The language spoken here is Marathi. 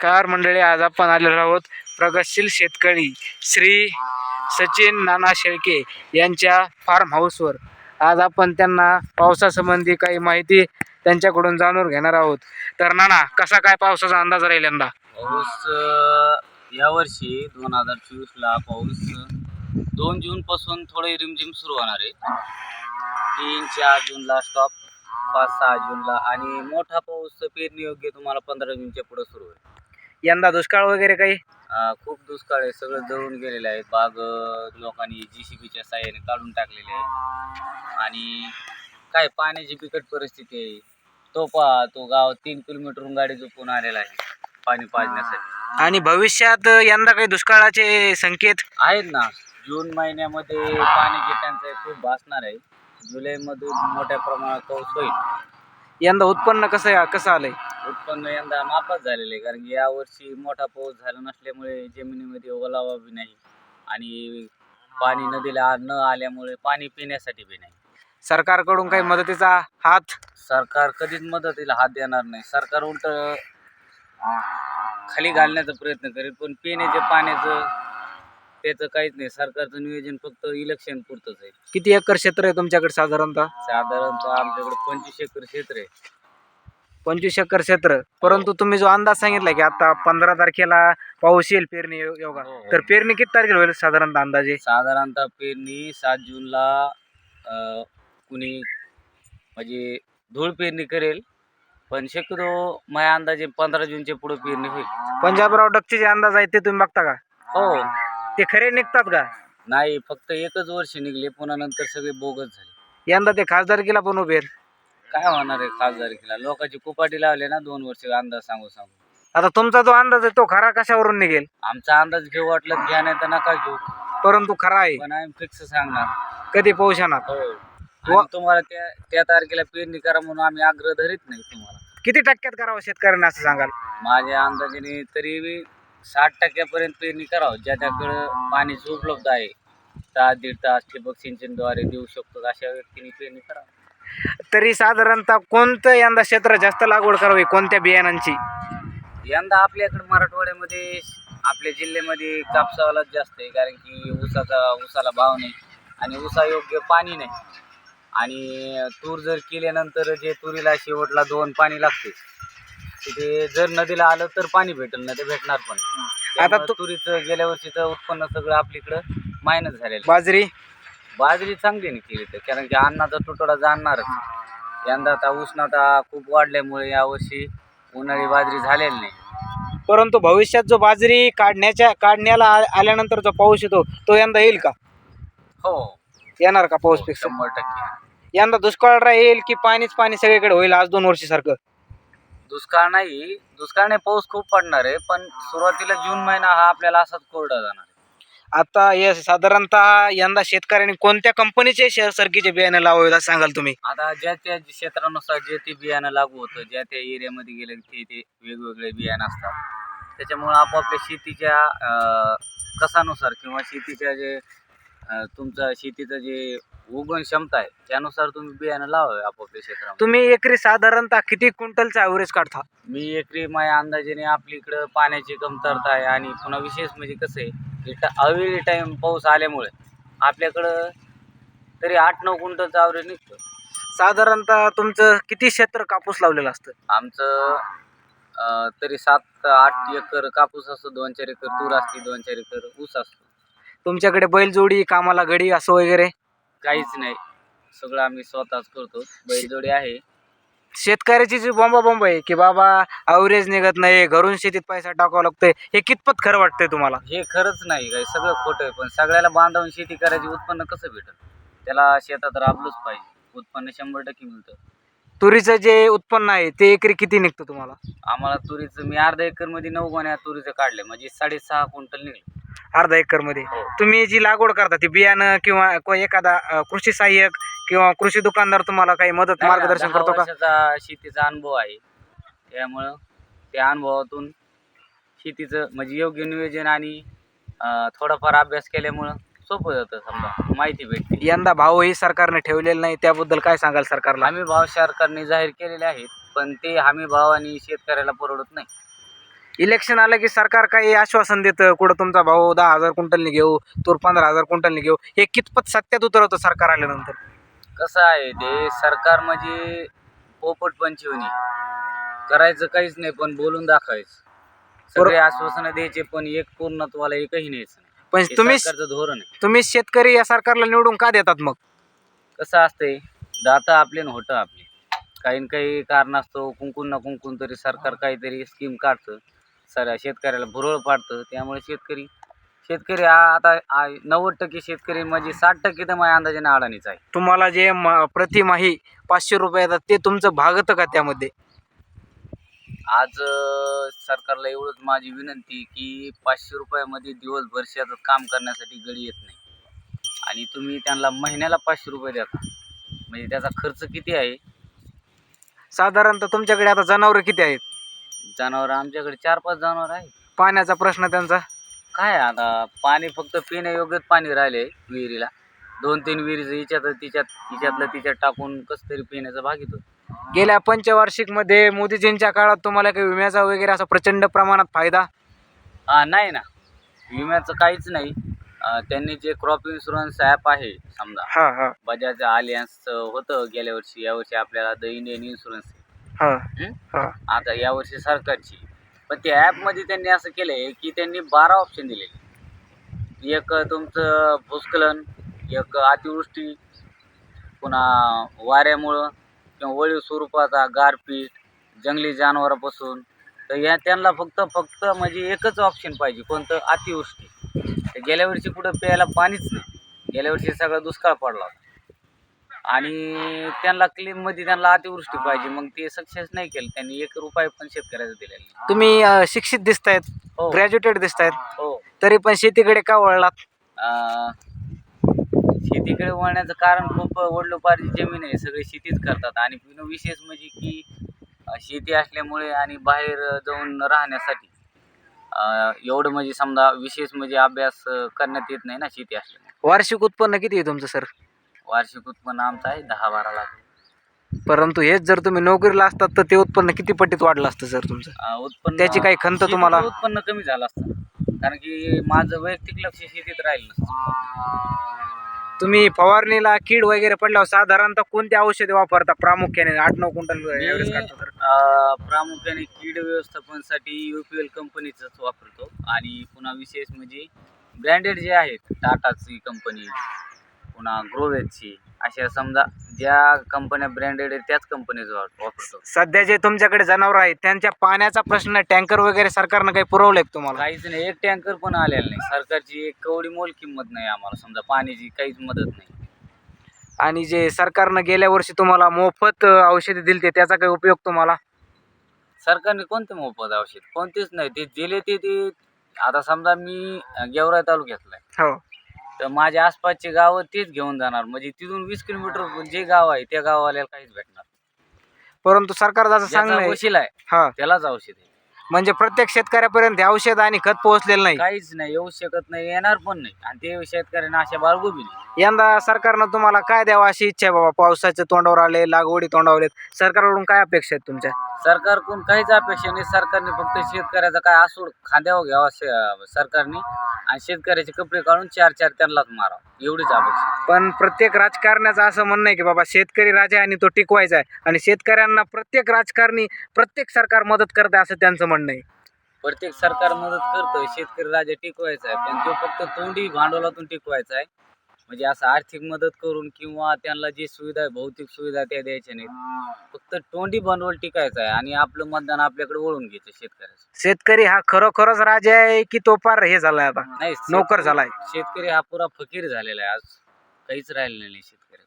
नमस्कार मंडळी आज आपण आलेलो आहोत प्रगतशील शेतकरी श्री सचिन नाना शेळके यांच्या फार्म हाऊसवर आज आपण त्यांना पावसासंबंधी काही माहिती त्यांच्याकडून जाणून घेणार आहोत. तर नाना कसा काय पावसाचा अंदाज राहील यंदा? पाऊस यावर्षी दोन हजार चोवीसला पाऊस दोन जूनपासून थोडे रिमझिम सुरू होणार आहे. तीन चार जूनला स्टॉप पाच सहा जूनला आणि मोठा पाऊस पेरणी योग्य तुम्हाला पंधरा जूनच्या पुढे सुरू होईल. यंदा दुष्काळ वगैरे काही? अ, खूप दुष्काळ आहे. सगळं जळून गेलेलं आहे. बाग अ, लोकांनी जी सी बीच्या साह्याने काढून टाकलेले आहे. आणि काय पाण्याची बिकट परिस्थिती आहे. तो पहा तो गाव तीन किलोमीटरहून गाडी झोपून आलेला आहे. पाणी पाजण्यासाठी. आणि भविष्यात यंदा काही दुष्काळाचे संकेत? आहेत ना. जून महिन्यामध्ये पाण्याची टंचाई खूप भासणार आहे. जुलैमध्ये मोठ्या प्रमाणात पाऊस होईल. यंदा उत्पन्न कसं आहे कसं आलंय? उत्पन्न यंदा माफच झालेलं आहे. कारण की यावर्षी मोठा पाऊस झाला नसल्यामुळे जमिनीमध्ये ओलावा बी नाही आणि पाणी नदीला न आल्यामुळे पाणी पिण्यासाठी बी नाही. सरकारकडून काही मदतीचा हात? सरकार कधीच मदतीला हात देणार नाही. सरकार उलट खाली घालण्याचा प्रयत्न करेल पण पिण्याच्या पाण्याचं त्याचं काहीच नाही. सरकारचं नियोजन फक्त इलेक्शन पुरतंच आहे. किती एकर क्षेत्र आहे तुमच्याकडे साधारणतः? साधारणतः आमच्याकडे पंचवीस एकर क्षेत्र आहे. पंचवीस एकर क्षेत्र. परंतु तुम्ही जो अंदाज सांगितला की आता पंधरा तारखेला पाऊस येईल पेरणी यो- योगा. हो, हो. तर पेरणी किती तारखेला होईल साधारणतः अंदाजे? साधारणतः पेरणी सात जूनला अं, कुणी म्हणजे धूळ पेरणी करेल पण शक्यतो माझ्या अंदाजे पंधरा जूनच्या पुढे पेरणी होईल. पंजाबराव डकचे जे अंदाज आहेत ते तुम्ही बघता का? हो. ते खरे निघतात का? नाही फक्त एकच वर्ष निघले पुन्हा नंतर सगळे बोगस झाले. यंदा ते खासदारकीला पण उभे आहेत. काय होणार आहे खासदारकीला? लोकांची कुपाटी लावले ना दोन वर्ष अंदाज सांगू सांगू. आता तुमचा जो अंदाज आहे तो खरा कशावरून निघेल? आमचा अंदाज घेऊ वाटलं तर घ्या नाही तर नका घेऊ. परंतु खरा आहे. पण आम्ही फिक्स सांगणार. कधी पाऊस येणार हो आणि तुम्हाला त्या त्या तारखेला पेरणी करा म्हणून आम्ही आग्रह धरीत नाही तुम्हाला. किती टक्क्यात करावं शेतकऱ्यांना असं सांगाल? माझ्या अंदाजाने तरी बी साठ टक्क्यापर्यंत पेरणी करावं. ज्याच्याकडं पाणीची उपलब्ध आहे. तास दीड तास ठिबक सिंचनद्वारे देऊ शकतो अशा व्यक्तीने पेरणी करावं. तरी साधारणतः कोणतं यंदा क्षेत्र जास्त लागवड करावी कोणत्या बियाणांची यंदा आपल्याकडे मराठवाड्यामध्ये आपल्या जिल्ह्यामध्ये कापसावालाच जास्त आहे कारण की ऊसाचा ऊसाला भाव नाही आणि ऊसा योग्य पाणी नाही आणि तूर जर केल्यानंतर जे तुरीला शेवटला दोन पाणी लागते तिथे जर नदीला आलं तर पाणी भेटेल नाही भेटणार पण. आता तू- तुरीचं गेल्या वर्षीचं उत्पन्न सगळं आपल्याकडं मायनस झालेलं आहे. बाजरी बाजरी चांगली नाही केली तर कारण की अन्नाचा तुटवडा जाणणारच यंदा आता उष्णता खूप वाढल्यामुळे यावर्षी उन्हाळी बाजरी झालेली नाही. परंतु भविष्यात जो बाजरी काढण्याच्या काढण्याला आ- आल्यानंतर जो पाऊस येतो तो यंदा येईल का? हो. येणार का पाऊस फिक्स? शंभर टक्के. यंदा दुष्काळ राहील की पाणीच पाणी सगळीकडे होईल आज दोन वर्षीसारखं? दुष्काळ नाही दुष्काळ नाही पाऊस खूप पडणार आहे पण सुरुवातीला जून महिना हा आपल्याला असाच कोरडा जाणार. आता हे साधारणतः यंदा शेतकऱ्यांनी कोणत्या कंपनीचे शे- सरकीचे बियाणे लावावेत असं सांगाल तुम्ही? आता ज्या त्या क्षेत्रानुसार जे ते बियाणं लागू होतं ज्या त्या एरियामध्ये गेलं ते ते वेगवेगळे बियाणं असतात. त्याच्यामुळं आपापल्या शेतीच्या अं, कसानुसार किंवा शेतीच्या जे अं, तुमचं शेतीचं जे उगवण क्षमता आहे त्यानुसार तुम्ही बियाणं लावावे आपापल्या क्षेत्रामध्ये. तुम्ही एकरी साधारणतः किती क्विंटलचा ॲव्हरेज काढता? मी एकरी माझ्या अंदाजाने आपल्या इकडं पाण्याची कमतरता आहे आणि पुन्हा विशेष म्हणजे कसं आहे अवेळी टाईम पाऊस आल्यामुळे आपल्याकडं तरी आठ नऊ क्विंटलचं आवरेज निघतं. साधारणतः तुमचं किती क्षेत्र कापूस लावलेलं असतं? आमचं अं, तरी सात आठ एकर कापूस असतो दोन चार एकर तूर असते दोन चार एकर ऊस असतो. तुमच्याकडे बैलजोडी कामाला गडी असं वगैरे? काहीच नाही. सगळं आम्ही स्वतःच करतो. बैलजोडी आहे. शेतकऱ्याची जी बॉम्बा बॉम्ब आहे की बाबा ॲव्हरेज निघत नाही घरून शेतीत पैसा टाकावा लागतोय हे कितपत खरं वाटतंय तुम्हाला? हे खरंच नाही काही सगळं खोटं आहे. पण सगळ्याला बांधवून शेती करायची उत्पन्न कसं भेटेल? त्याला शेतात राबलंच पाहिजे. उत्पन्न शंभर टक्के मिळतं. तुरीचं जे उत्पन्न आहे ते एकरी किती निघतं तुम्हाला? आम्हाला तुरीचं मी अर्धा एकरमध्ये नऊ गोण्या तुरीचं काढले म्हणजे साडेसहा क्विंटल निघले. अर्धा एकरमध्ये हो. तुम्ही जी लागवड करता ती बियाणं किंवा को- एखादा अं, कृषी सहाय्यक किंवा कृषी दुकानदार तुम्हाला काही मदत मार्गदर्शन दहा करतो का? वर्षाचा शेतीचा अनुभव आहे. त्यामुळं त्या अनुभवातून शेतीचं म्हणजे योग्य नियोजन आणि अं, थोडाफार अभ्यास केल्यामुळं सोपं जातं समजा माहिती भेटते. यंदा भावही सरकारने ठेवलेला नाही त्याबद्दल काय सांगाल सरकारला? हमी भाव सरकारने जाहीर केलेले आहेत पण ते हमी भाव आणि शेतकऱ्याला परवडत नाही. इलेक्शन आलं की सरकार काही आश्वासन देतं कुठं तुमचा भाऊ दहा हजार क्विंटलनी घेऊ तूर पंधरा हजार क्विंटलनी घेऊ हे कितपत सत्यात उतरवतं सरकार आल्यानंतर? कसं आहे ते सरकार म्हणजे पोपट पंचवणी. करायचं काहीच नाही पण बोलून दाखवायचं. सगळे आश्वासनं द्यायचे पण एक पूर्णत्वाला एकही न्यायचं नाही. पण हे तुम्ही सरकारचं धोरण आहे. तुम्ही शेतकरी या सरकारला निवडून का देतात मग? कसं असतंय दाता आपले न होतं आपले. काही न काही कारणास्तव कुंकून ना कुंकून तरी सरकार काहीतरी स्कीम काढतं. सर शेतकऱ्याला भुरळ पाडतं. त्यामुळे शेतकरी शेतकरी हा आता आ- नव्वद टक्के शेतकरी म्हणजे साठ टक्के तर माझ्या अंदाजाने अडाणीच आहे. तुम्हाला जे म- प्रतिमाही पाचशे रुपये येतात ते तुमचं भागतं का त्यामध्ये? आज अं, सरकारला एवढंच माझी विनंती की पाचशे रुपयामध्ये दिवसभर शेतात काम करण्यासाठी गडी येत नाही. आणि तुम्ही त्यांना महिन्याला पाचशे रुपये देता म्हणजे त्याचा खर्च किती आहे? साधारणतः तुमच्याकडे आता जनावरं किती आहेत? जनावर आमच्याकडे चार पाच जनावर आहे. पाण्याचा प्रश्न त्यांचा. काय आता? पाणी फक्त पिण्यायोग्यच पाणी राहिले विहिरीला. दोन तीन विहिरीचं हिच्यात तिच्यात हिच्यातलं तिच्यात टाकून कसं तरी पिण्याचा भाग येतो. गेल्या पंचवार्षिकमध्ये मोदीजींच्या काळात तुम्हाला काही विम्याचा वगैरे असा प्रचंड प्रमाणात फायदा? हा नाही ना. विम्याचं काहीच नाही. अं, त्यांनी जे क्रॉप इन्शुरन्स ॲप आहे समजा. हा हा. बजाज आलियन्स होतं गेल्या वर्षी. यावर्षी आपल्याला द इंडियन इन्शुरन्स हा. हं? हा. आता यावर्षी सरकारची. पण त्या ॲपमध्ये त्यांनी असं केलं आहे की त्यांनी बारा ऑप्शन दिलेले एक तुमचं भूस्खलन एक अतिवृष्टी पुन्हा वाऱ्यामुळं किंवा वळीव स्वरूपाचा गारपीट जंगली जनावरापासून. तर या त्यांना फक्त फक्त म्हणजे एकच ऑप्शन पाहिजे कोणतं अतिवृष्टी. तर गेल्या वर्षी कुठं प्यायला पाणीच नाही. गेल्या वर्षी सगळा दुष्काळ पडला होता. आणि त्यांना क्लेममध्ये त्यांना अतिवृष्टी पाहिजे मग ते सक्सेस नाही केलं. त्यांनी एक रुपये पण शेतकऱ्याचा दिलेला नाही. तुम्ही अं, शिक्षित दिसतायत हो. ग्रॅज्युएटेड दिसतायत हो. तरी पण शेतीकडे का वळलात? अं, शेतीकडे वळण्याचं कारण खूप वडलोपार्जित जमीन आहे सगळे शेतीच करतात. आणि पुन्हा विशेष म्हणजे की अं, शेती असल्यामुळे आणि बाहेर जाऊन राहण्यासाठी अं, एवढं म्हणजे समजा विशेष म्हणजे अभ्यास अं, करण्यात येत नाही ना शेती असल्यामुळे. वार्षिक उत्पन्न किती आहे तुमचं सर? वार्षिक उत्पन्न आमचं आहे दहा बारा लाख परंतु हेच जर तुम्ही नोकरीला असतात तर ते उत्पन्न किती पटीत वाढलं असतं सर तुमचं? अं, उत्पन्न त्याची काही खंत शेतीचं तुम्हाला? उत्पन्न कमी झालं असतं. कारण की माझं वैयक्तिक लक्ष शेतीत राहिलं नसतं. तुम्ही फवारणीला कीड वगैरे पडल्यावर साधारणतः कोणती औषधे वापरता प्रामुख्याने? आठ नऊ क्विंटल एव्हरेज काढता तर अं, प्रामुख्याने कीड व्यवस्थापनासाठी युपीएल कंपनीचंच वापरतो. आणि पुन्हा विशेष म्हणजे ब्रँडेड जे आहेत टाटाची कंपनी पुन्हा ग्रोवेजची अशा समजा ज्या कंपन्या ब्रँडेड आहेत त्याच कंपनीचं वाप- वापरतो. सध्या जे तुमच्याकडे जनावर आहेत त्यांच्या पाण्याचा प्रश्न टँकर वगैरे सरकारनं काही पुरवलंय का तुम्हाला? काहीच नाही एक टँकर पण आलेला नाही. सरकारची एक कवडी मोल किंमत नाही आम्हाला. समजा पाण्याची काहीच मदत नाही. आणि जे सरकारनं गेल्या वर्षी तुम्हाला मोफत अं, औषधे दिली ते त्याचा काही उपयोग तुम्हाला? सरकारने कोणते मोफत औषध? कोणतेच नाही. ते दिले ते ते आता समजा मी अं, गेवराई तालुक्यातला आहे. हो. तर माझ्या आसपासचे गावं तेच घेऊन जाणार. म्हणजे तिथून वीस किलोमीटर जे गाव आहे त्या गावाला काहीच भेटणार परंतु सरकार जसं सांगणं आहे आहे हा. त्यालाच औषध आहे. म्हणजे प्रत्येक शेतकऱ्यापर्यंत हे औषध आणि खत पोहोचलेलं नाही. काहीच नाही येऊ शकत नाही येणार पण नाही. आणि ते शेतकऱ्यांना अशा बाळगू बी नाही. यंदा सरकारनं तुम्हाला काय द्यावं अशी इच्छा आहे बाबा? पावसाच्या तोंडावर आले लागवडी तोंडावर आलेत. सरकारकडून काय अपेक्षा आहेत तुमच्या? सरकारकडून काहीच अपेक्षा नाही. सरकारने फक्त शेतकऱ्याचा काय आसूड खांद्यावर घ्यावा शे- सरकारने. आणि शेतकऱ्याचे कपडे काढून चार चार त्यांनाच मारावं. एवढीच अपेक्षा. पण प्रत्येक राजकारण्याचं असं म्हणणं आहे की बाबा शेतकरी राजा आणि तो टिकवायचा आहे. आणि शेतकऱ्यांना प्रत्येक राजकारणी प्रत्येक सरकार मदत करत आहे असं त्यांचं म्हणणं आहे. प्रत्येक सरकार मदत करतं शेतकरी राजा टिकवायचा आहे पण तो फक्त तोंडी भांडवलातून टिकवायचा आहे. म्हणजे असं आर्थिक मदत करून किंवा त्यांना जी सुविधा आहे भौतिक सुविधा त्या द्यायच्या नाहीत. फक्त तोंडी भांडवल टिकायचं आहे आणि आपलं मतदान आपल्याकडे वळून घ्यायचं शेतकऱ्याचं. शेतकरी हा खरोखरच राजा आहे की तो पार हे झालाय आता? नाही नोकर झालाय. शेतकरी हा पुरा फकीर झालेला आहे. आज काहीच राहिलेलं नाही शेतकरी